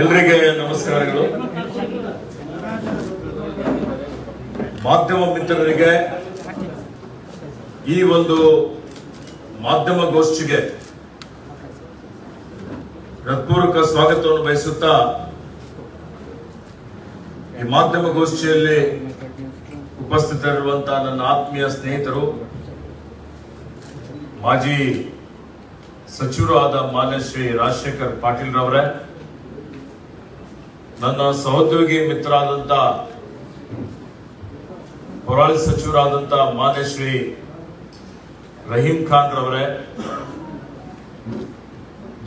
ಎಲ್ರಿಗೆ ನಮಸ್ಕಾರಗಳು. ಮಾಧ್ಯಮ ಮಿತ್ರರಿಗೆ ಈ ಒಂದು ಮಾಧ್ಯಮ ಗೋಷ್ಠಿಗೆ ಹೃತ್ಪೂರ್ವಕ ಸ್ವಾಗತವನ್ನು ಬಯಸುತ್ತಾ ಈ ಮಾಧ್ಯಮ ಗೋಷ್ಠಿಯಲ್ಲಿ ಉಪಸ್ಥಿತರಿರುವಂತಹ ನನ್ನ ಆತ್ಮೀಯ ಸ್ನೇಹಿತರು, ಮಾಜಿ ಸಚಿವರು ಆದ ಮಾನ್ಯ ಶ್ರೀ ರಾಜಶೇಖರ್ ಪಾಟೀಲ್ ರವರೇ, ನನ್ನ ಸಹೋದ್ಯೋಗಿ ಮಿತ್ರರಾದಂತ ಹೊರಾಳಿ ಸಚಿವರಾದಂತ ಮಾನ್ಯ ಶ್ರೀ ರಹೀಂ ಖಾನ್ ರವರೇ,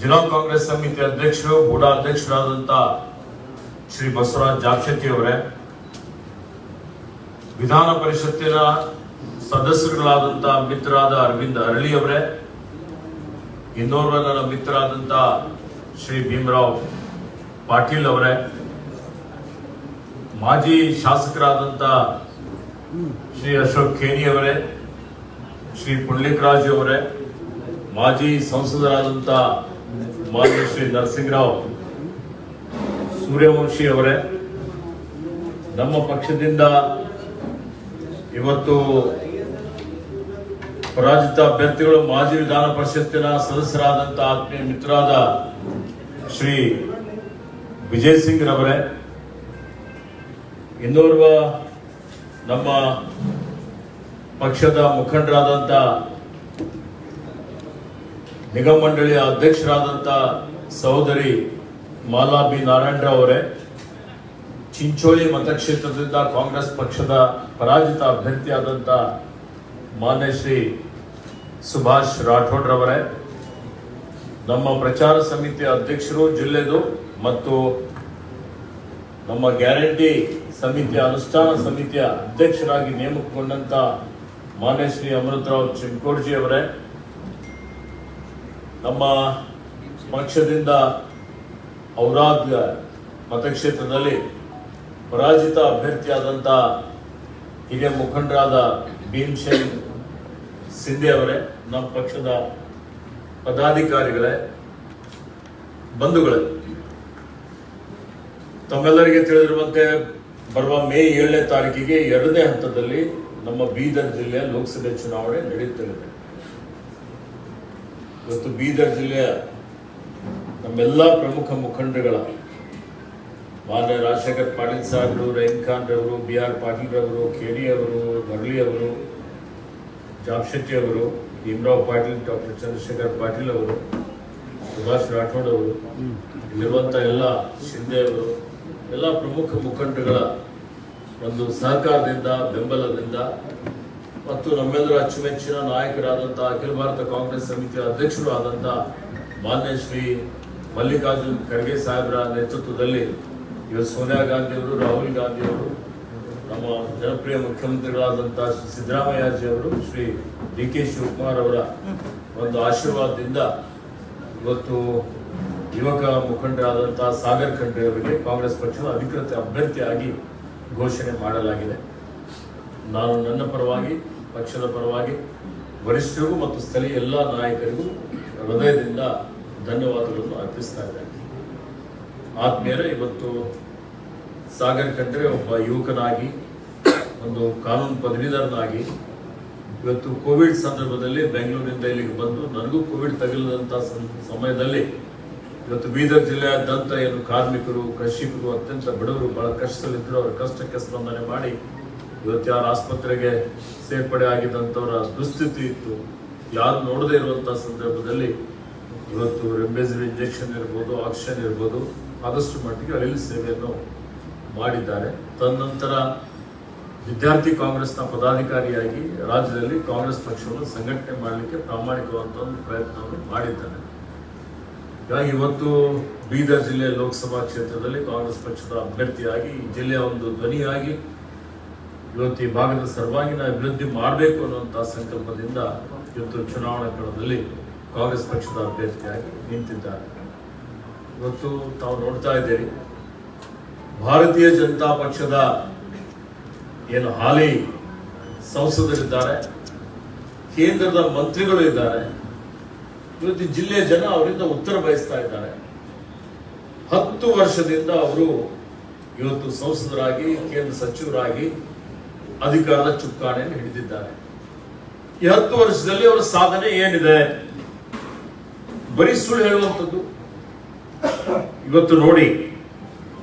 ಜಿಲ್ಲಾ ಕಾಂಗ್ರೆಸ್ ಸಮಿತಿ ಅಧ್ಯಕ್ಷರು, ಬೂಡಾ ಅಧ್ಯಕ್ಷರಾದಂತ ಶ್ರೀ ಬಸವರಾಜ್ ಜಾಕ್ಷತಿ ಅವರೇ, ವಿಧಾನ ಪರಿಷತ್ತಿನ ಸದಸ್ಯರುಗಳಾದಂತ ಮಿತ್ರರಾದ ಅರವಿಂದ್ ಅರಳಿ ಅವರೇ ಇನ್ನೋರ್ವ ನನ್ನ ಮಿತ್ರರಾದಂತ ಶ್ರೀ ಭೀಮರಾವ್ ಪಾಟೀಲ್ ಅವರೇ, ಮಾಜಿ ಶಾಸಕರಾದಂತ ಶ್ರೀ ಅಶೋಕ್ ಖೇನಿ ಅವರೇ, ಶ್ರೀ ಪುಂಡ್ಲಿಕರಾಜು ಅವರೇ, ಮಾಜಿ ಸಂಸದರಾದಂತ ಮಾಜಿ ಶ್ರೀ ನರಸಿಂಹರಾವ್ ಸೂರ್ಯವಂಶಿ ಅವರೇ, ನಮ್ಮ ಪಕ್ಷದಿಂದ ಇವತ್ತು ಪರಾಜಿತ ಅಭ್ಯರ್ಥಿಗಳು ಮಾಜಿ ವಿಧಾನ ಪರಿಷತ್ತಿನ ಸದಸ್ಯರಾದಂತಹ ಆತ್ಮೀಯ ಮಿತ್ರರಾದ ಶ್ರೀ ವಿಜಯ್ ಸಿಂಗ್ ರವರೇ, ಇನ್ನೋರ್ವ ನಮ್ಮ ಪಕ್ಷದ ಮುಖಂಡರಾದಂತ ನಿಗಮ ಮಂಡಳಿಯ ಅಧ್ಯಕ್ಷರಾದಂತ ಸಹೋದರಿ ಮಾಲಾ ಬಿ ನಾರಾಯಣರಾವ್ ಅವರೇ ಚಿಂಚೋಳಿ ಮತಕ್ಷೇತ್ರದಿಂದ ಕಾಂಗ್ರೆಸ್ ಪಕ್ಷದ ಪರಾಜಿತ ಅಭ್ಯರ್ಥಿಯಾದಂಥ ಮಾನ್ಯ ಶ್ರೀ ಸುಭಾಷ್ ರಾಠೋಡ್ ರವರೇ, ನಮ್ಮ ಪ್ರಚಾರ ಸಮಿತಿಯ ಅಧ್ಯಕ್ಷರು ಜಿಲ್ಲೆದು ಮತ್ತು ನಮ್ಮ ಗ್ಯಾರಂಟಿ ಸಮಿತಿಯ ಅನುಷ್ಠಾನ ಸಮಿತಿಯ ಅಧ್ಯಕ್ಷರಾಗಿ ನೇಮಕಗೊಂಡಂತ ಮಾನ್ಯ ಶ್ರೀ ಅಮೃತರಾವ್ ಚಿಂಕೋಡ್ಜಿ ಅವರೇ, ನಮ್ಮ ಪಕ್ಷದಿಂದ ಔರಾದ್ ಮತಕ್ಷೇತ್ರದಲ್ಲಿ ಪರಾಜಿತ ಅಭ್ಯರ್ಥಿಯಾದಂಥ ಹಿರಿಯ ಮುಖಂಡರಾದ ಭೀಮ್ಸೇನ್ ಸಿಂಧೆ ಅವರೇ, ನಮ್ಮ ಪಕ್ಷದ ಪದಾಧಿಕಾರಿಗಳೇ, ಬಂಧುಗಳೇ. ತಮ್ಮೆಲ್ಲರಿಗೆ ತಿಳಿದಿರುವಂತೆ ಬರುವ ಮೇ ಏಳನೇ ತಾರೀಕಿಗೆ ಎರಡನೇ ಹಂತದಲ್ಲಿ ನಮ್ಮ ಬೀದರ್ ಜಿಲ್ಲೆಯ ಲೋಕಸಭೆ ಚುನಾವಣೆ ನಡೆಯುತ್ತಿದೆ ಇವತ್ತು ಬೀದರ್ ಜಿಲ್ಲೆಯ ನಮ್ಮೆಲ್ಲ ಪ್ರಮುಖ ಮುಖಂಡಗಳ ಮಾನ್ಯ ರಾಜಶೇಖರ್ ಪಾಟೀಲ್ ಸಾಹೇಬರು ರಹೀಂ ಖಾನ್ ರವರು ಬಿ ಆರ್ ಪಾಟೀಲ್ ರವರು ಕೆಡಿ ಅವರು ಮರಳಿ ಅವರು ಜಾಬ್ ಶೆಟ್ಟಿ ಅವರು, ಭೀಮರಾವ್ ಪಾಟೀಲ್, ಡಾಕ್ಟರ್ ಚಂದ್ರಶೇಖರ್ ಪಾಟೀಲ್ ಅವರು, ಸುಭಾಷ್ ರಾಠೋಡ್ ಅವರು ಇಲ್ಲಿರುವಂಥ ಎಲ್ಲ ಶಿಂದೆ ಅವರು ಎಲ್ಲ ಪ್ರಮುಖ ಮುಖಂಡಗಳ ಒಂದು ಸಹಕಾರದಿಂದ, ಬೆಂಬಲದಿಂದ ಮತ್ತು ನಮ್ಮೆಲ್ಲರ ಅಚ್ಚುಮೆಚ್ಚಿನ ನಾಯಕರಾದಂಥ ಅಖಿಲ ಭಾರತ ಕಾಂಗ್ರೆಸ್ ಸಮಿತಿಯ ಅಧ್ಯಕ್ಷರು ಆದಂಥ ಮಾನ್ಯ ಶ್ರೀ ಮಲ್ಲಿಕಾರ್ಜುನ್ ಖರ್ಗೆ ಸಾಹೇಬರ ನೇತೃತ್ವದಲ್ಲಿ ಇವತ್ತು ಸೋನಿಯಾ ಗಾಂಧಿ ಅವರು ರಾಹುಲ್ ಗಾಂಧಿ ಅವರು ನಮ್ಮ ಜನಪ್ರಿಯ ಮುಖ್ಯಮಂತ್ರಿಗಳಾದಂಥ ಶ್ರೀ ಸಿದ್ದರಾಮಯ್ಯಜಿ ಅವರು, ಶ್ರೀ ಡಿ ಕೆ ಶಿವಕುಮಾರ್ ಅವರ ಒಂದು ಆಶೀರ್ವಾದದಿಂದ ಇವತ್ತು ಯುವಕ ಮುಖಂಡರಾದಂತಹ ಸಾಗರ್ ಖಂಡ್ರೆ ಅವರಿಗೆ ಕಾಂಗ್ರೆಸ್ ಪಕ್ಷದ ಅಧಿಕೃತ ಅಭ್ಯರ್ಥಿಯಾಗಿ ಘೋಷಣೆ ಮಾಡಲಾಗಿದೆ. ನಾನು ನನ್ನ ಪರವಾಗಿ, ಪಕ್ಷದ ಪರವಾಗಿ ವರಿಷ್ಠರಿಗೂ ಮತ್ತು ಸ್ಥಳೀಯ ಎಲ್ಲ ನಾಯಕರಿಗೂ ಹೃದಯದಿಂದ ಧನ್ಯವಾದಗಳನ್ನು ಅರ್ಪಿಸ್ತಾ ಇದ್ದೇನೆ. ಆದ್ಮೇಲೆ ಇವತ್ತು ಸಾಗರ್ ಖಂಡ್ರೆ ಒಬ್ಬ ಯುವಕನಾಗಿ ಒಂದು ಕಾನೂನು ಪದವೀಧರನಾಗಿ ಇವತ್ತು ಕೋವಿಡ್ ಸಂದರ್ಭದಲ್ಲಿ ಬೆಂಗಳೂರಿನಿಂದ ಇಲ್ಲಿಗೆ ಬಂದು ನನಗೂ ಕೋವಿಡ್ ತಗುಲಿದಂಥ ಸಮಯದಲ್ಲಿ ಇವತ್ತು ಬೀದರ್ ಜಿಲ್ಲೆಯಾದ್ಯಂತ ಏನು ಕಾರ್ಮಿಕರು, ಕೃಷಿಕರು, ಅತ್ಯಂತ ಬಡವರು ಬಹಳ ಕಷ್ಟದಲ್ಲಿದ್ದರು ಅವರ ಕಷ್ಟಕ್ಕೆ ಸ್ಪಂದನೆ ಮಾಡಿ ಇವತ್ತು ಯಾರು ಆಸ್ಪತ್ರೆಗೆ ಸೇರ್ಪಡೆ ಆಗಿದ್ದಂಥವರ ದುಸ್ಥಿತಿ ಇತ್ತು. ಯಾರು ನೋಡದೇ ಇರುವಂಥ ಸಂದರ್ಭದಲ್ಲಿ ಇವತ್ತು ರೆಮ್ಡೆಸಿವಿರ್ ಇಂಜೆಕ್ಷನ್ ಇರ್ಬೋದು, ಆಕ್ಸಿಜನ್ ಇರ್ಬೋದು, ಆದಷ್ಟು ಮಟ್ಟಿಗೆ ರೈಲು ಸೇವೆಯನ್ನು ಮಾಡಿದ್ದಾರೆ. ತದನಂತರ ವಿದ್ಯಾರ್ಥಿ ಕಾಂಗ್ರೆಸ್ನ ಪದಾಧಿಕಾರಿಯಾಗಿ ರಾಜ್ಯದಲ್ಲಿ ಕಾಂಗ್ರೆಸ್ ಪಕ್ಷವನ್ನು ಸಂಘಟನೆ ಮಾಡಲಿಕ್ಕೆ ಪ್ರಾಮಾಣಿಕವಾದ ಒಂದು ಪ್ರಯತ್ನವನ್ನು ಮಾಡಿದ್ದಾರೆ. ಹೀಗಾಗಿ ಇವತ್ತು ಬೀದರ್ ಜಿಲ್ಲೆ ಲೋಕಸಭಾ ಕ್ಷೇತ್ರದಲ್ಲಿ ಕಾಂಗ್ರೆಸ್ ಪಕ್ಷದ ಅಭ್ಯರ್ಥಿಯಾಗಿ ಜಿಲ್ಲೆಯ ಒಂದು ಧ್ವನಿಯಾಗಿ, ಇವತ್ತು ಈ ಭಾಗದ ಸರ್ವಾಂಗೀಣ ಅಭಿವೃದ್ಧಿ ಮಾಡಬೇಕು ಅನ್ನುವಂಥ ಸಂಕಲ್ಪದಿಂದ ಇವತ್ತು ಚುನಾವಣಾ ಕಣದಲ್ಲಿ ಕಾಂಗ್ರೆಸ್ ಪಕ್ಷದ ಅಭ್ಯರ್ಥಿಯಾಗಿ ನಿಂತಿದ್ದಾರೆ. ಇವತ್ತು ತಾವು ನೋಡ್ತಾ ಇದ್ದೀರಿ, ಭಾರತೀಯ ಜನತಾ ಪಕ್ಷದ ಏನು ಹಾಲಿ ಸಂಸದರಿದ್ದಾರೆ, ಕೇಂದ್ರದ ಮಂತ್ರಿಗಳು ಇದ್ದಾರೆ. ಇವತ್ತು ಜಿಲ್ಲೆಯ ಜನ ಅವರಿಂದ ಉತ್ತರ ಬಯಸ್ತಾ ಇದ್ದಾರೆ. ಹತ್ತು ವರ್ಷದಿಂದ ಅವರು ಇವತ್ತು ಸಂಸದರಾಗಿ, ಕೇಂದ್ರ ಸಚಿವರಾಗಿ ಅಧಿಕಾರದ ಚುಕ್ಕಾಣೆಯನ್ನು ಹಿಡಿದಿದ್ದಾರೆ. ಈ ಹತ್ತು ವರ್ಷದಲ್ಲಿ ಅವರ ಸಾಧನೆ ಏನಿದೆ? ಬರೀ ಸುಳ್ಳು ಹೇಳುವಂಥದ್ದು. ಇವತ್ತು ನೋಡಿ,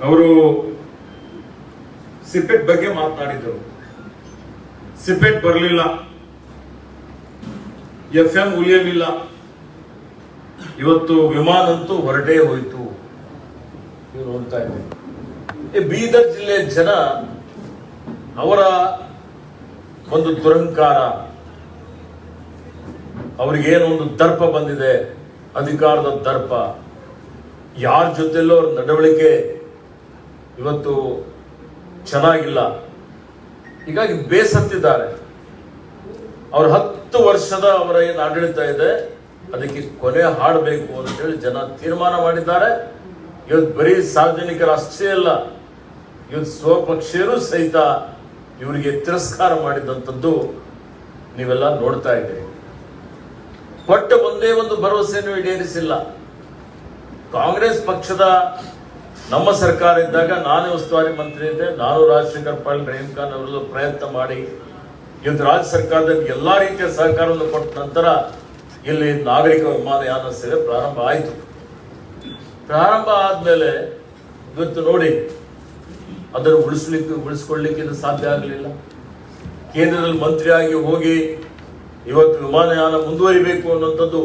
ಅವರು ಸಿಪೆಟ್ ಬಗ್ಗೆ ಮಾತನಾಡಿದರು ಸಿಪೆಟ್ ಬರಲಿಲ್ಲ. ಎಫ್ ಎಂ ಉಳಿಯಲಿಲ್ಲ. ಇವತ್ತು ವಿಮಾನಂತೂ ಹೊರಟೇ ಹೋಯಿತು. ಇವರು ನೋಡ್ತಾ ಇದ್ದಾರೆ. ಬೀದರ್ ಜಿಲ್ಲೆಯ ಜನ ಅವರ ಒಂದು ದುರಂಕಾರ. ಅವರಿಗೇನು ಒಂದು ದರ್ಪ ಬಂದಿದೆ, ಅಧಿಕಾರದ ದರ್ಪ. ಯಾರ ಜೊತೆಲ್ಲೋ ಅವ್ರ ನಡವಳಿಕೆ ಇವತ್ತು ಚೆನ್ನಾಗಿಲ್ಲ. ಹೀಗಾಗಿ ಬೇಸತ್ತಿದ್ದಾರೆ. ಅವ್ರ ಹತ್ತು ವರ್ಷದ ಅವರ ಏನು ಆಡಳಿತ ಇದೆ, ಅದಕ್ಕೆ ಕೊನೆ ಹಾಡಬೇಕು ಅಂತೇಳಿ ಜನ ತೀರ್ಮಾನ ಮಾಡಿದ್ದಾರೆ. ಇವತ್ತು ಬರೀ ಸಾರ್ವಜನಿಕರು ಅಷ್ಟೇ ಅಲ್ಲ, ಇವತ್ತು ಸ್ವಪಕ್ಷೀಯರು ಸಹಿತ ಇವರಿಗೆ ತಿರಸ್ಕಾರ ಮಾಡಿದಂಥದ್ದು ನೀವೆಲ್ಲ ನೋಡ್ತಾ ಇದ್ದೀರಿ. ಕೊಟ್ಟ ಒಂದೇ ಒಂದು ಭರವಸೆಯನ್ನು ಈಡೇರಿಸಿಲ್ಲ. ಕಾಂಗ್ರೆಸ್ ಪಕ್ಷದ ನಮ್ಮ ಸರ್ಕಾರ ಇದ್ದಾಗ ನಾನೇ ಉಸ್ತುವಾರಿ ಮಂತ್ರಿ ಇದ್ದೆ ನಾನು ರಾಜಶೇಖರ್ ಪಾಲ್ ರಹೀಂ ಖಾನ್ ಅವರದ್ದು ಪ್ರಯತ್ನ ಮಾಡಿ, ಇವತ್ತು ರಾಜ್ಯ ಸರ್ಕಾರದಲ್ಲಿ ಎಲ್ಲಾ ರೀತಿಯ ಸಹಕಾರವನ್ನು ಕೊಟ್ಟ ನಂತರ ಇಲ್ಲಿ ನಾಗರಿಕ ವಿಮಾನಯಾನ ಸೇವೆ ಪ್ರಾರಂಭ ಆಯಿತು. ಪ್ರಾರಂಭ ಆದಮೇಲೆ ಇವತ್ತು ನೋಡಿ, ಅದನ್ನು ಉಳಿಸ್ಲಿಕ್ಕೆ, ಉಳಿಸ್ಕೊಳ್ಳಿಕ್ಕೆ ಇದು ಸಾಧ್ಯ ಆಗಲಿಲ್ಲ. ಕೇಂದ್ರದಲ್ಲಿ ಮಂತ್ರಿಯಾಗಿ ಹೋಗಿ ಇವತ್ತು ವಿಮಾನಯಾನ ಮುಂದುವರಿಬೇಕು ಅನ್ನೋಂಥದ್ದು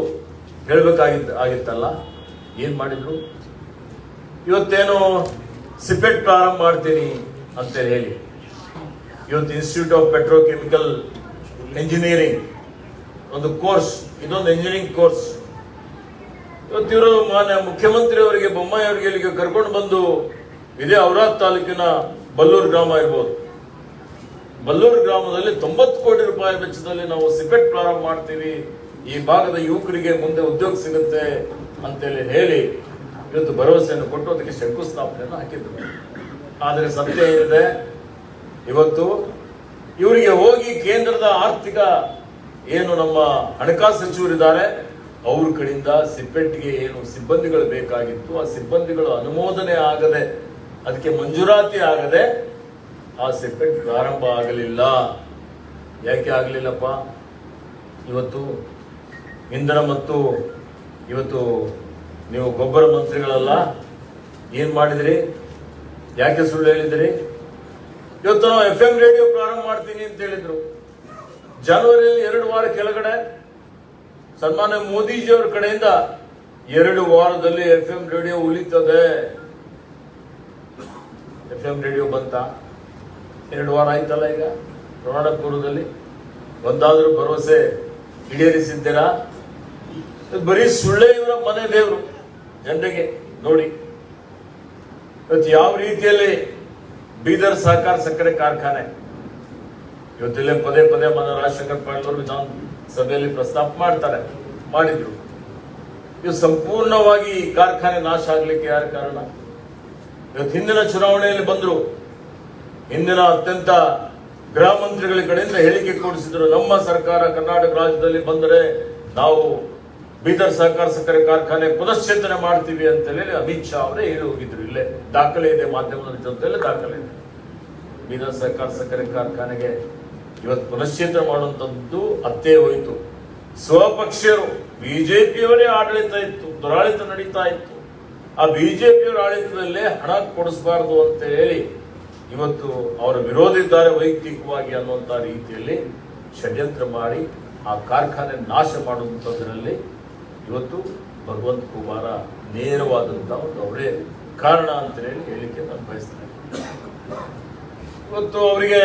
ಹೇಳಬೇಕಾಗಿತ್ತು ಆಗಿತ್ತಲ್ಲ? ಏನು ಮಾಡಿದ್ರು? ಇವತ್ತೇನು ಸಿಪೆಟ್ ಪ್ರಾರಂಭ ಮಾಡ್ತೀನಿ ಅಂತ ಹೇಳಿ. ಇವತ್ತು ಇನ್ಸ್ಟಿಟ್ಯೂಟ್ ಆಫ್ ಪೆಟ್ರೋಕೆಮಿಕಲ್ ಇಂಜಿನಿಯರಿಂಗ್ ಒಂದು ಕೋರ್ಸ್, ಇದೊಂದು ಇಂಜಿನಿಯರಿಂಗ್ ಕೋರ್ಸ್. ಇವತ್ತು ಇವರು ಮಾನ್ಯ ಮುಖ್ಯಮಂತ್ರಿ ಅವರಿಗೆ ಬೊಮ್ಮಾಯಿ ಅವರಿಗೆ ಇಲ್ಲಿಗೆ ಕರ್ಕೊಂಡು ಬಂದು, ಇದೇ ಔರಾದ್ ತಾಲೂಕಿನ ಬಲ್ಲೂರು ಗ್ರಾಮ ಇರ್ಬೋದು. ಬಲ್ಲೂರು ಗ್ರಾಮದಲ್ಲಿ ತೊಂಬತ್ತು ಕೋಟಿ ರೂಪಾಯಿ ವೆಚ್ಚದಲ್ಲಿ ನಾವು ಸಿಪೆಟ್ ಪ್ರಾರಂಭ ಮಾಡ್ತೀವಿ. ಈ ಭಾಗದ ಯುವಕರಿಗೆ ಮುಂದೆ ಉದ್ಯೋಗ ಸಿಗುತ್ತೆ ಅಂತೇಳಿ ಹೇಳಿ ಇವತ್ತು ಭರವಸೆಯನ್ನು ಕೊಟ್ಟು ಅದಕ್ಕೆ ಶಂಕುಸ್ಥಾಪನೆಯನ್ನು ಹಾಕಿದ್ರು. ಆದರೆ ಸತ್ಯ ಏನಿದೆ? ಇವತ್ತು ಇವರಿಗೆ ಹೋಗಿ ಕೇಂದ್ರದ ಆರ್ಥಿಕ ಏನು ನಮ್ಮ ಹಣಕಾಸು ಸಚಿವರಿದ್ದಾರೆ, ಅವ್ರ ಕಡೆಯಿಂದ ಸಿಪ್ಪೆಟ್ಟಿಗೆ ಏನು ಸಿಬ್ಬಂದಿಗಳು ಬೇಕಾಗಿತ್ತು, ಆ ಸಿಬ್ಬಂದಿಗಳು ಅನುಮೋದನೆ ಆಗದೆ, ಅದಕ್ಕೆ ಮಂಜೂರಾತಿ ಆಗದೆ ಆ ಸಿಪ್ಪೆಟ್ ಪ್ರಾರಂಭ ಆಗಲಿಲ್ಲ. ಯಾಕೆ ಆಗಲಿಲ್ಲಪ್ಪ? ಇವತ್ತು ಇಂಧನ ಮತ್ತು ಇವತ್ತು ನೀವು ಗೊಬ್ಬರ ಮಂತ್ರಿಗಳಲ್ಲ, ಏನ್ ಮಾಡಿದಿರಿ? ಯಾಕೆ ಸುಳ್ಳು ಹೇಳಿದಿರಿ? ಇವತ್ತು ನಾವು ಎಫ್ ಎಂ ರೇಡಿಯೋ ಪ್ರಾರಂಭ ಮಾಡ್ತೀನಿ ಅಂತ ಹೇಳಿದ್ರು. ಜನವರಿಯಲ್ಲಿ ಎರಡು ವಾರ ಕೆಳಗಡೆ ಸನ್ಮಾನ್ಯ ಮೋದಿಜಿಯವರ ಕಡೆಯಿಂದ ಎರಡು ವಾರದಲ್ಲಿ ಎಫ್ ಎಂ ರೇಡಿಯೋ ಉಳಿತದೆ. ಎಫ್ ಎಂ ರೇಡಿಯೋ ಬಂತ? ಎರಡು ವಾರ ಆಯ್ತಲ್ಲ ಈಗ? ಪೂರ್ವದಲ್ಲಿ ಒಂದಾದ್ರೂ ಭರವಸೆ ಈಡೇರಿಸಿದ್ದೀರಾ? ಬರೀ ಸುಳ್ಳೆ ಇವರ ಮನೆ ದೇವರು. ಜನರಿಗೆ ನೋಡಿ. ಇವತ್ತು ಯಾವ ರೀತಿಯಲ್ಲಿ ಬೀದರ್ ಸಹಕಾರ ಸಕ್ಕರೆ ಕಾರ್ಖಾನೆ. ಇವತ್ತಿಲ್ಲೇ ಪದೇ ಪದೇ ಮನ ರಾಜಶೇಖರ್ ಪಾಟೀಲ್ ವಿಧಾನ ಸಭೆಯಲ್ಲಿ ಪ್ರಸ್ತಾಪ ಮಾಡ್ತಾರೆ, ಮಾಡಿದ್ರು. ಇದು ಸಂಪೂರ್ಣವಾಗಿ ಈ ಕಾರ್ಖಾನೆ ನಾಶ ಆಗ್ಲಿಕ್ಕೆ ಯಾರ ಕಾರಣ? ಇವತ್ತು ಹಿಂದಿನ ಚುನಾವಣೆಯಲ್ಲಿ ಬಂದ್ರು. ಹಿಂದಿನ ಅತ್ಯಂತ ಗೃಹ ಮಂತ್ರಿಗಳ ಕಡೆಯಿಂದ ಹೇಳಿಕೆ ಕೊಡಿಸಿದ್ರು, ನಮ್ಮ ಸರ್ಕಾರ ಕರ್ನಾಟಕ ರಾಜ್ಯದಲ್ಲಿ ಬಂದರೆ ನಾವು ಬೀದರ್ ಸಹಕಾರ ಸಕ್ಕರೆ ಕಾರ್ಖಾನೆ ಪುನಶ್ಚೇತನೆ ಮಾಡ್ತೀವಿ ಅಂತ ಹೇಳಿ ಅಮಿತ್ ಶಾ ಅವರೇ ಹೇಳಿ ಹೋಗಿದ್ರು ಇಲ್ಲೇ. ದಾಖಲೆ ಇದೆ ಮಾಧ್ಯಮದ ಜೊತೆಯಲ್ಲಿ ದಾಖಲೆ ಇದೆ. ಬೀದರ್ ಸಹಕಾರ ಸಕ್ಕರೆ ಕಾರ್ಖಾನೆಗೆ ಇವತ್ತು ಪುನಶ್ಚೇತನ ಮಾಡುವಂತದ್ದು ಅತ್ತೇ ಹೋಯಿತು. ಸ್ವಪಕ್ಷೀಯರು ಬಿಜೆಪಿಯವರೇ ಆಡಳಿತ ಇತ್ತು ದುರಾಳಿತ ನಡೀತಾ ಇತ್ತು. ಆ ಬಿಜೆಪಿಯವರ ಆಡಳಿತದಲ್ಲೇ ಹಣ ಕೊಡಿಸಬಾರದು ಅಂತ ಹೇಳಿ ಇವತ್ತು ಅವರ ವಿರೋಧ ಇದ್ದಾರೆ ವೈಯಕ್ತಿಕವಾಗಿ ಅನ್ನುವಂತ ರೀತಿಯಲ್ಲಿ ಷಡ್ಯಂತ್ರ ಮಾಡಿ ಆ ಕಾರ್ಖಾನೆ ನಾಶ ಮಾಡುವಂಥದ್ರಲ್ಲಿ ಇವತ್ತು ಭಗವಂತ ಕುಮಾರ ನೇರವಾದಂತ ಒಂದು ಅವರೇ ಕಾರಣ ಅಂತ ಹೇಳಿ ಹೇಳಿಕೆ ನಾನು ಬಯಸ್ತೇನೆ ಇವತ್ತು ಅವರಿಗೆ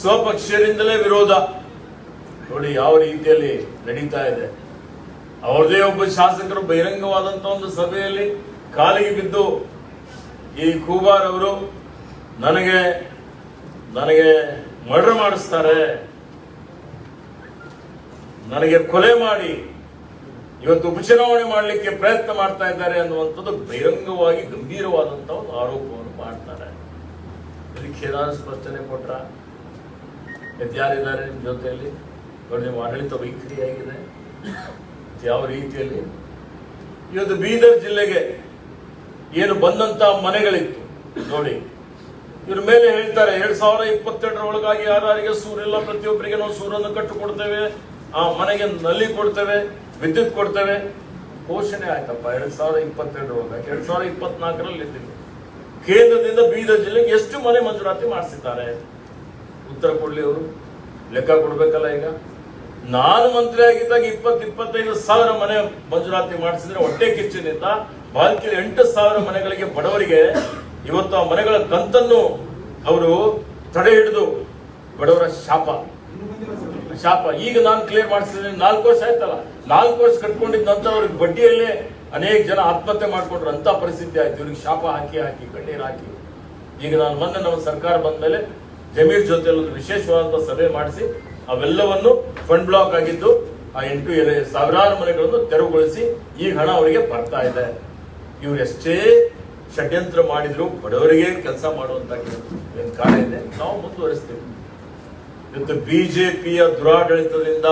ಸ್ವಪಕ್ಷರಿಂದಲೇ ವಿರೋಧ. ನೋಡಿ ಯಾವ ರೀತಿಯಲ್ಲಿ ನಡೀತಾ ಇದೆ. ಅವ್ರದೇ ಒಬ್ಬ ಶಾಸಕರು ಬಹಿರಂಗವಾದಂತ ಒಂದು ಸಭೆಯಲ್ಲಿ ಕಾಲಿಗೆ ಬಿದ್ದು ಈ ಕುಬಾರ ಅವರು ನನಗೆ ನನಗೆ ಮರ್ಡರ್ ಮಾಡಿಸ್ತಾರೆ. ನನಗೆ ಕೊಲೆ ಮಾಡಿ ಇವತ್ತು ಉಪಚುನಾವಣೆ ಮಾಡಲಿಕ್ಕೆ ಪ್ರಯತ್ನ ಮಾಡ್ತಾ ಇದ್ದಾರೆ ಅನ್ನುವಂಥದ್ದು ಬಹಿರಂಗವಾಗಿ ಗಂಭೀರವಾದಂತ ಒಂದು ಆರೋಪವನ್ನು ಮಾಡ್ತಾರೆ. ಇದಕ್ಕೆ ಏನಾದ್ರು ಸ್ಪಷ್ಟನೆ ಕೊಟ್ರ? ಯಾರಿದ್ದಾರೆ ನಿಮ್ಮ ಜೊತೆಯಲ್ಲಿ? ನಿಮ್ಮ ಆಡಳಿತ ವೈಖರಿ ಯಾವ ರೀತಿಯಲ್ಲಿ? ಇವತ್ತು ಬೀದರ್ ಜಿಲ್ಲೆಗೆ ಏನು ಬಂದಂತ ಮನೆಗಳಿತ್ತು. ನೋಡಿ, ಇವ್ರ ಮೇಲೆ ಹೇಳ್ತಾರೆ, ಎರಡ್ ಸಾವಿರ ಇಪ್ಪತ್ತೆರಡರ ಒಳಗಾಗಿ ಯಾರ್ಯಾರಿಗೆ ಸೂರಿಲ್ಲ, ಪ್ರತಿಯೊಬ್ಬರಿಗೆ ನಾವು ಸೂರನ್ನು ಕಟ್ಟು ಕೊಡ್ತೇವೆ ಆ ಮನೆಗೆ ನಲ್ಲಿ ಕೊಡ್ತೇವೆ. ವಿದ್ಯುತ್ ಕೊಡ್ತೇವೆ ಘೋಷಣೆ ಆಯ್ತಪ್ಪ, ಎರಡ್ ಸಾವಿರದ ಇಪ್ಪತ್ತೆರಡು ಎರಡ್ ಸಾವಿರದ ಇಪ್ಪತ್ನಾಲ್ಕರಲ್ಲಿ ಇದ್ದಿದ್ದು. ಕೇಂದ್ರದಿಂದ ಬೀದರ್ ಜಿಲ್ಲೆಗೆ ಎಷ್ಟು ಮನೆ ಮಂಜೂರಾತಿ ಮಾಡಿಸಿದ್ದಾರೆ? ಉತ್ತರ ಕೊಡ್ಲಿ ಅವರು. ಲೆಕ್ಕ ಕೊಡ್ಬೇಕಲ್ಲ ಈಗ. ನಾನು ಮಂತ್ರಿ ಆಗಿದ್ದಾಗ ಇಪ್ಪತ್ ಇಪ್ಪತ್ತೈದು ಸಾವಿರ ಮನೆ ಮಂಜೂರಾತಿ ಮಾಡಿಸಿದ್ರೆ ಹೊಟ್ಟೆ ಕಿಚ್ಚಿನಿಂದ ಬಾಲ್ಕಿಲಿ ಎಂಟು ಸಾವಿರ ಮನೆಗಳಿಗೆ ಬಡವರಿಗೆ ಇವತ್ತು ಆ ಮನೆಗಳ ಕಂತನ್ನು ಅವರು ತಡೆ ಹಿಡಿದು ಬಡವರ ಶಾಪ. ಶಾಪ. ಈಗ ನಾನು ಕ್ಲಿಯರ್ ಮಾಡಿಸಿದ್ರೆ ನಾಲ್ಕು ವರ್ಷ ಆಯ್ತಲ್ಲ. ನಾಲ್ಕು ವರ್ಷ ಕಟ್ಕೊಂಡಿದ್ದ ನಂತರ ಅವ್ರಿಗೆ ಬಡ್ಡಿಯಲ್ಲೇ ಅನೇಕ ಜನ ಆತ್ಮಹತ್ಯೆ ಮಾಡ್ಕೊಂಡ್ರು ಅಂತ ಪರಿಸ್ಥಿತಿ ಆಯ್ತು. ಇವ್ರಿಗೆ ಶಾಪ ಹಾಕಿ ಹಾಕಿ, ಕಣ್ಣೀರು ಹಾಕಿ. ಈಗ ನಾನು ಮೊನ್ನೆ ನಮ್ಮ ಸರ್ಕಾರ ಬಂದ ಮೇಲೆ ಜಮೀರ್ ಜೊತೆ ಒಂದು ವಿಶೇಷವಾದ ಸಭೆ ಮಾಡಿಸಿ, ಅವೆಲ್ಲವನ್ನು ಫಂಡ್ ಬ್ಲಾಕ್ ಆಗಿದ್ದು, ಆ ಎಂಟು ಎಲೆ ಸಾವಿರಾರು ಮನೆಗಳನ್ನು ತೆರವುಗೊಳಿಸಿ ಈ ಹಣ ಅವರಿಗೆ ಬರ್ತಾ ಇದೆ. ಇವ್ರು ಎಷ್ಟೇ ಷಡ್ಯಂತ್ರ ಮಾಡಿದ್ರು, ಬಡವರಿಗೆ ಕೆಲಸ ಮಾಡುವಂತ ಏನು ಕಾರ್ಯ ಇದೆ, ನಾವು ಮುಂದುವರಿಸ್ತೀವಿ. ಇವತ್ತು ಬಿಜೆಪಿಯ ದುರಾಡಳಿತದಿಂದ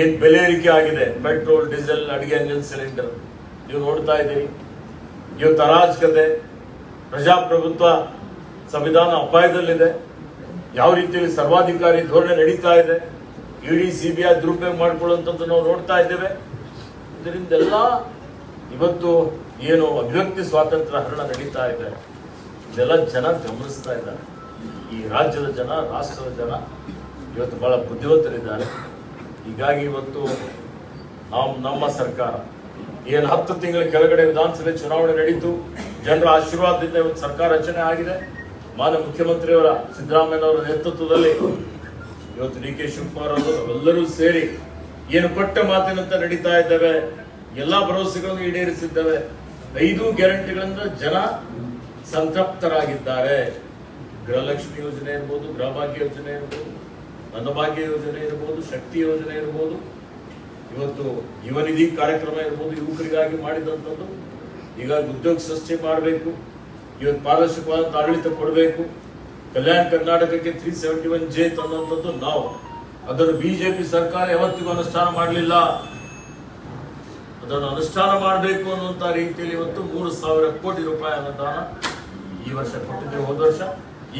ಏನ್ ಬೆಲೆ ಏರಿಕೆ ಆಗಿದೆ? ಪೆಟ್ರೋಲ್ ಡೀಸೆಲ್, ಅಡಿಗೆ ಅನಿಲ್ ಸಿಲಿಂಡರ್. ನೀವು ನೋಡ್ತಾ ಇದ್ದೀರಿ. ಇವತ್ತು ಅರಾಜಕತೆ, ಪ್ರಜಾಪ್ರಭುತ್ವ ಸಂವಿಧಾನ ಅಪಾಯದಲ್ಲಿದೆ. ಯಾವ ರೀತಿಯಲ್ಲಿ ಸರ್ವಾಧಿಕಾರಿ ಧೋರಣೆ ನಡೀತಾ ಇದೆ? ಇಡಿ ಸಿಬಿಐ ದುರುಪಯೋಗ ಮಾಡಿಕೊಳ್ಳುವಂಥದ್ದು ನಾವು ನೋಡ್ತಾ ಇದ್ದೇವೆ. ಇದರಿಂದೆಲ್ಲ ಇವತ್ತು ಏನು ಅಭಿವ್ಯಕ್ತಿ ಸ್ವಾತಂತ್ರ್ಯ ಹರಣ ನಡೀತಾ ಇದೆ. ಇದೆಲ್ಲ ಜನ ಗಮನಿಸ್ತಾ ಇದ್ದಾರೆ. ಈ ರಾಜ್ಯದ ಜನ, ರಾಷ್ಟ್ರದ ಜನ ಇವತ್ತು ಬಹಳ ಬುದ್ಧಿವಂತರಿದ್ದಾರೆ. ಹೀಗಾಗಿ ಇವತ್ತು ನಾವು ನಮ್ಮ ಸರ್ಕಾರ, ಏನು ಹತ್ತು ತಿಂಗಳ ಕೆಳಗಡೆ ವಿಧಾನಸಭೆ ಚುನಾವಣೆ ನಡೀತು, ಜನರ ಆಶೀರ್ವಾದದಿಂದ ಇವತ್ತು ಸರ್ಕಾರ ರಚನೆ ಆಗಿದೆ. ಮಾನ್ಯ ಮುಖ್ಯಮಂತ್ರಿಯವರ ಸಿದ್ದರಾಮಯ್ಯನವರ ನೇತೃತ್ವದಲ್ಲಿ ಇವತ್ತು ಡಿ ಕೆ ಶಿವಕುಮಾರ್ ಅವರು ಎಲ್ಲರೂ ಸೇರಿ ಏನು ಕೊಟ್ಟ ಮಾತಿನಂತ ನಡೀತಾ ಇದ್ದೇವೆ, ಎಲ್ಲ ಭರವಸೆಗಳನ್ನು ಈಡೇರಿಸಿದ್ದೇವೆ. ಐದು ಗ್ಯಾರಂಟಿಗಳಿಂದ ಜನ ಸಂತೃಪ್ತರಾಗಿದ್ದಾರೆ. ಗೃಹಲಕ್ಷ್ಮಿ ಯೋಜನೆ ಇರ್ಬೋದು, ಗೃಹಭಾಗ್ಯ ಯೋಜನೆ ಇರ್ಬೋದು, ಅನ್ನಭಾಗ್ಯ ಯೋಜನೆ ಇರ್ಬೋದು, ಶಕ್ತಿ ಯೋಜನೆ ಇರ್ಬೋದು. ಇವತ್ತು ಯುವನಿಧಿ ಕಾರ್ಯಕ್ರಮ ಇರ್ಬೋದು, ಯುವಕರಿಗಾಗಿ ಮಾಡಿದಂಥದ್ದು. ಈಗ ಉದ್ಯೋಗ ಸೃಷ್ಟಿ ಮಾಡಬೇಕು, ಇವತ್ತು ಪಾರದರ್ಶಕವಾದ ಆಡಳಿತ ಕೊಡಬೇಕು. ಕಲ್ಯಾಣ ಕರ್ನಾಟಕಕ್ಕೆ ತ್ರೀ ಸೆವೆಂಟಿ ಒನ್ ಜೆ ತಂದಂಥದ್ದು ನಾವು. ಅದನ್ನು ಬಿಜೆಪಿ ಸರ್ಕಾರ ಯಾವತ್ತಿಗೂ ಅನುಷ್ಠಾನ ಮಾಡಲಿಲ್ಲ. ಅದನ್ನು ಅನುಷ್ಠಾನ ಮಾಡಬೇಕು ಅನ್ನುವಂಥ ರೀತಿಯಲ್ಲಿ ಇವತ್ತು ಮೂರು ಸಾವಿರ ಕೋಟಿ ರೂಪಾಯಿ ಅನುದಾನ ಈ ವರ್ಷ ಕೊಟ್ಟಿದ್ದೇವೆ ಹೋದ ವರ್ಷ.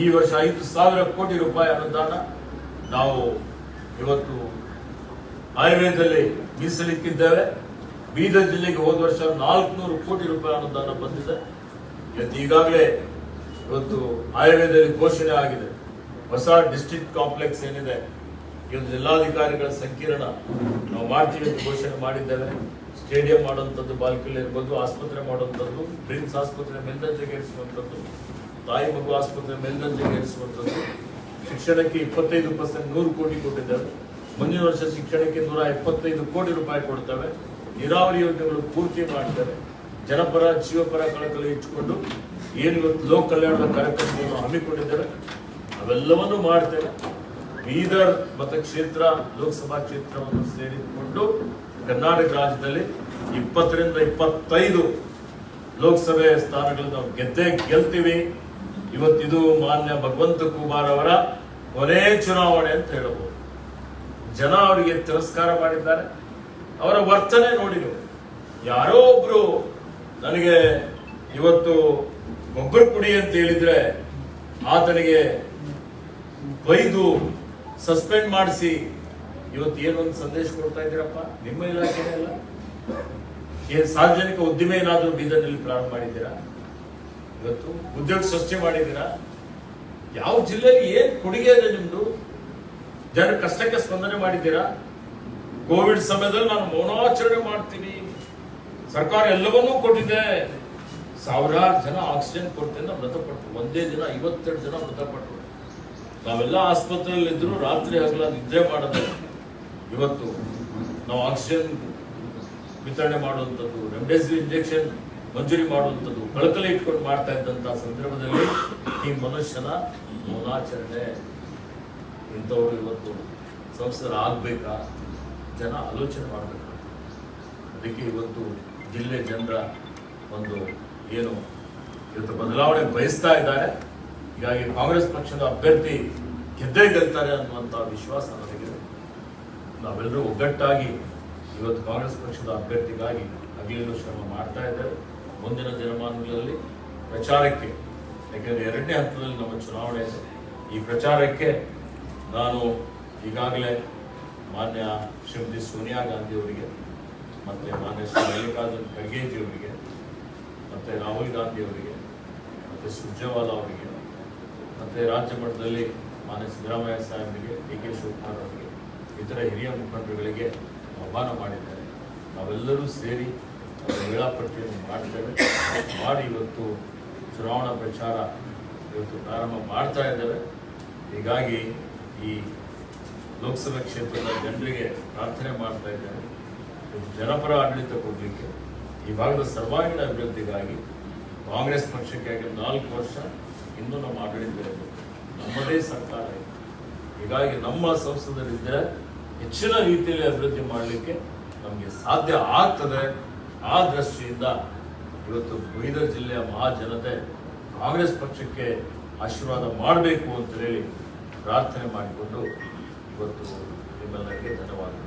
ಈ ವರ್ಷ ಐದು ಸಾವಿರ ಕೋಟಿ ರೂಪಾಯಿ ಅನುದಾನ ನಾವು ಇವತ್ತು ಆಯುರ್ವೇದದಲ್ಲಿ ಮೀಸಲಿಕ್ಕಿದ್ದೇವೆ ಬೀದರ್ ಜಿಲ್ಲೆಗೆ ಹೋದ ವರ್ಷ ನಾಲ್ಕುನೂರು ಕೋಟಿ ರೂಪಾಯಿ ಅನುದಾನ ಬಂದಿದೆ. ಇವತ್ತು ಈಗಾಗಲೇ ಇವತ್ತು ಆಯುರ್ವೇದದಲ್ಲಿ ಘೋಷಣೆ ಆಗಿದೆ. ಹೊಸ ಡಿಸ್ಟ್ರಿಕ್ಟ್ ಕಾಂಪ್ಲೆಕ್ಸ್ ಏನಿದೆ ಇವತ್ತು ಜಿಲ್ಲಾಧಿಕಾರಿಗಳ ಸಂಕೀರ್ಣ ನಾವು ಮಾಡ್ತೀವಿ ಘೋಷಣೆ ಮಾಡಿದ್ದೇವೆ. ಸ್ಟೇಡಿಯಂ ಮಾಡುವಂಥದ್ದು, ಬಾಲ್ಕಲ್ಲಿ ಇರ್ಬೋದು, ಆಸ್ಪತ್ರೆ ಮಾಡುವಂಥದ್ದು ಪ್ರಿನ್ಸ್ ಆಸ್ಪತ್ರೆ ಮೇಲ್ದರ್ಜೆಗೆ ಏರಿಸುವಂಥದ್ದು ತಾಯಿ ಮಗು ಆಸ್ಪತ್ರೆ ಮೇಲ್ದರ್ಜೆಗೆ ಏರಿಸುವಂಥದ್ದು. ಶಿಕ್ಷಣಕ್ಕೆ ಇಪ್ಪತ್ತೈದು ಪರ್ಸೆಂಟ್ ನೂರು ಕೋಟಿ ಕೊಟ್ಟಿದ್ದಾರೆ. ಮುಂದಿನ ವರ್ಷ ಶಿಕ್ಷಣಕ್ಕೆ ನೂರ ಎಪ್ಪತ್ತೈದು ಕೋಟಿ ರೂಪಾಯಿ ಕೊಡ್ತವೆ. ನೀರಾವರಿ ಯೋಜನೆಗಳು ಪೂರ್ತಿ ಮಾಡ್ತಾರೆ ಜನಪರ, ಜೀವಪರ ಕಳಕಳಿ ಇಟ್ಟುಕೊಂಡು ಏನು ಇವತ್ತು ಲೋಕ ಕಲ್ಯಾಣದ ಕಾರ್ಯಕ್ರಮವನ್ನು ಹಮ್ಮಿಕೊಂಡಿದ್ದಾರೆ ಅವೆಲ್ಲವನ್ನೂ ಮಾಡ್ತೇವೆ. ಬೀದರ್ ಮತಕ್ಷೇತ್ರ, ಲೋಕಸಭಾ ಕ್ಷೇತ್ರವನ್ನು ಸೇರಿಕೊಂಡು ಕರ್ನಾಟಕ ರಾಜ್ಯದಲ್ಲಿ ಇಪ್ಪತ್ತರಿಂದ ಇಪ್ಪತ್ತೈದು ಲೋಕಸಭೆ ಸ್ಥಾನಗಳನ್ನು ನಾವು ಗೆದ್ದೇ ಗೆಲ್ತೀವಿ. ಇವತ್ತಿದು ಮಾನ್ಯ ಭಗವಂತ ಕುಮಾರ್ ಅವರ ಕೊನೆ ಚುನಾವಣೆ ಅಂತ ಹೇಳಬಹುದು ಜನ ಅವರಿಗೆ ತಿರಸ್ಕಾರ ಮಾಡಿದ್ದಾರೆ. ಅವರ ವರ್ತನೆ ನೋಡಿ ಯಾರೋ ಒಬ್ರು ನನಗೆ ಇವತ್ತು ಗೊಬ್ಬರ ಕುಡಿ ಅಂತ ಹೇಳಿದ್ರೆ ಆತನಿಗೆ ಬೈದು ಸಸ್ಪೆಂಡ್ ಮಾಡಿಸಿ ಇವತ್ತು ಏನೊಂದು ಸಂದೇಶ ಕೊಡ್ತಾ ಇದ್ದೀರಪ್ಪ? ನಿಮ್ಮ ಇಲಾಖೆ ಅಲ್ಲ? ಏನು ಸಾರ್ವಜನಿಕ ಉದ್ದಿಮೆ ಏನಾದರೂ ಬೀದರ್ನಲ್ಲಿ ಪ್ರಾರಂಭ ಮಾಡಿದ್ದೀರಾ? ಇವತ್ತು ಉದ್ಯೋಗ ಸೃಷ್ಟಿ ಮಾಡಿದ್ದೀರಾ? ಯಾವ ಜಿಲ್ಲೆಯಲ್ಲಿ ಏನ್ ಕೊಡುಗೆ ಇದೆ ನಿಮ್ದು? ಜನರ ಕಷ್ಟಕ್ಕೆ ಸ್ಪಂದನೆ ಮಾಡಿದ್ದೀರಾ? ಕೋವಿಡ್ ಸಮಯದಲ್ಲಿ ನಾನು ಮೌನಾಚರಣೆ ಮಾಡ್ತೀನಿ. ಸರ್ಕಾರ ಎಲ್ಲವನ್ನೂ ಕೊಟ್ಟಿದೆ. ಸಾವಿರಾರು ಜನ ಆಕ್ಸಿಜನ್ ಕೊರತೆಯಿಂದ ಮೃತಪಟ್ಟರು ಒಂದೇ ದಿನ ಐವತ್ತೆರಡು ಜನ ಮೃತಪಟ್ಟರು ನಾವೆಲ್ಲ ಆಸ್ಪತ್ರೆಯಲ್ಲಿ ಇದ್ರು ರಾತ್ರಿ ಹಗಲ ನಿದ್ರೆ ಮಾಡೋದು, ಇವತ್ತು ನಾವು ಆಕ್ಸಿಜನ್ ವಿತರಣೆ ಮಾಡುವಂಥದ್ದು, ರೆಮ್ಡೆಸಿವಿರ್ ಇಂಜೆಕ್ಷನ್ ಮಂಜೂರಿ ಮಾಡುವಂಥದ್ದು, ಕಳಕಳಿ ಇಟ್ಕೊಂಡು ಮಾಡ್ತಾ ಇದ್ದಂಥ ಸಂದರ್ಭದಲ್ಲಿ ಈ ಮನುಷ್ಯನ ಮೌನಾಚರಣೆ ಇಂಥವ್ರು ಇವತ್ತು ಸಂಸದರು ಆಗ್ಬೇಕಾ? ಜನ ಆಲೋಚನೆ ಮಾಡಬೇಕು. ಅದಕ್ಕೆ ಇವತ್ತು ಜಿಲ್ಲೆ ಜನರ ಒಂದು ಏನು ಇವತ್ತು ಬದಲಾವಣೆ ಬಯಸ್ತಾ ಇದ್ದಾರೆ. ಹೀಗಾಗಿ ಕಾಂಗ್ರೆಸ್ ಪಕ್ಷದ ಅಭ್ಯರ್ಥಿ ಗೆದ್ದೇ ಗೆಲ್ತಾರೆ ಅನ್ನುವಂಥ ವಿಶ್ವಾಸ ನನಗಿದೆ ನಾವೆಲ್ಲರೂ ಒಗ್ಗಟ್ಟಾಗಿ ಇವತ್ತು ಕಾಂಗ್ರೆಸ್ ಪಕ್ಷದ ಅಭ್ಯರ್ಥಿಗಾಗಿ ಹಗಲಿರುಳು ಶ್ರಮ ಮಾಡ್ತಾ ಇದ್ದಾರೆ. ಮುಂದಿನ ದಿನಮಾನಗಳಲ್ಲಿ ಪ್ರಚಾರಕ್ಕೆ, ಯಾಕೆಂದರೆ ಎರಡನೇ ಹಂತದಲ್ಲಿ ನಮ್ಮ ಚುನಾವಣೆ ಇದೆ. ಈ ಪ್ರಚಾರಕ್ಕೆ ನಾನು ಈಗಾಗಲೇ ಮಾನ್ಯ ಶ್ರೀಮತಿ ಸೋನಿಯಾ ಗಾಂಧಿ ಅವರಿಗೆ, ಮತ್ತು ಮಾನ್ಯ ಶ್ರೀ ಮಲ್ಲಿಕಾರ್ಜುನ್ ಖರ್ಗೆಜಿ ಅವರಿಗೆ, ಮತ್ತು ರಾಹುಲ್ ಗಾಂಧಿ ಅವರಿಗೆ, ಮತ್ತು ಸುರ್ಜೇವಾಲಾ ಅವರಿಗೆ, ಮತ್ತು ರಾಜ್ಯ ಮಟ್ಟದಲ್ಲಿ ಮಾನ್ಯ ಸಿದ್ದರಾಮಯ್ಯ ಸಾಹೇಬರಿಗೆ, ಡಿ ಕೆ ಶಿವಕುಮಾರ್ ಅವರಿಗೆ, ಇತರ ಹಿರಿಯ ಮುಖಂಡರುಗಳಿಗೆ ಆಹ್ವಾನ ಮಾಡಿದ್ದಾರೆ. ನಾವೆಲ್ಲರೂ ಸೇರಿ ವೇಳಾಪಟ್ಟಿಯನ್ನು ಮಾಡ್ತೇವೆ. ಮಾಡಿ ಇವತ್ತು ಚುನಾವಣಾ ಪ್ರಚಾರ ಇವತ್ತು ಪ್ರಾರಂಭ ಮಾಡ್ತಾ ಇದ್ದೇವೆ. ಹೀಗಾಗಿ ಈ ಲೋಕಸಭಾ ಕ್ಷೇತ್ರದ ಜನರಿಗೆ ಪ್ರಾರ್ಥನೆ ಮಾಡ್ತಾ ಇದ್ದೇವೆ. ಜನಪರ ಆಡಳಿತ ಕೊಡಲಿಕ್ಕೆ ಈ ಭಾಗದ ಸರ್ವಾಂಗೀಣ ಅಭಿವೃದ್ಧಿಗಾಗಿ ಕಾಂಗ್ರೆಸ್ ಪಕ್ಷಕ್ಕೆ ಆಗಿ ನಾಲ್ಕು ವರ್ಷ ಇನ್ನೂ ನಮ್ಮ ಆಡಳಿತ ಇರಬೇಕು ನಮ್ಮದೇ ಸರ್ಕಾರ ಇದೆ. ಹೀಗಾಗಿ ನಮ್ಮ ಸಂಸದರಿದ್ದರೆ ಹೆಚ್ಚಿನ ರೀತಿಯಲ್ಲಿ ಅಭಿವೃದ್ಧಿ ಮಾಡಲಿಕ್ಕೆ ನಮಗೆ ಸಾಧ್ಯ ಆಗ್ತದೆ. ಆ ದೃಷ್ಟಿಯಿಂದ ಇವತ್ತು ಬೀದರ್ ಜಿಲ್ಲೆಯ ಮಹಾಜನತೆ ಕಾಂಗ್ರೆಸ್ ಪಕ್ಷಕ್ಕೆ ಆಶೀರ್ವಾದ ಮಾಡಬೇಕು ಅಂತ ಹೇಳಿ ಪ್ರಾರ್ಥನೆ ಮಾಡಿಕೊಂಡು ಇವತ್ತು ನಿಮ್ಮೆಲ್ಲರಿಗೆ ಧನ್ಯವಾದಗಳು.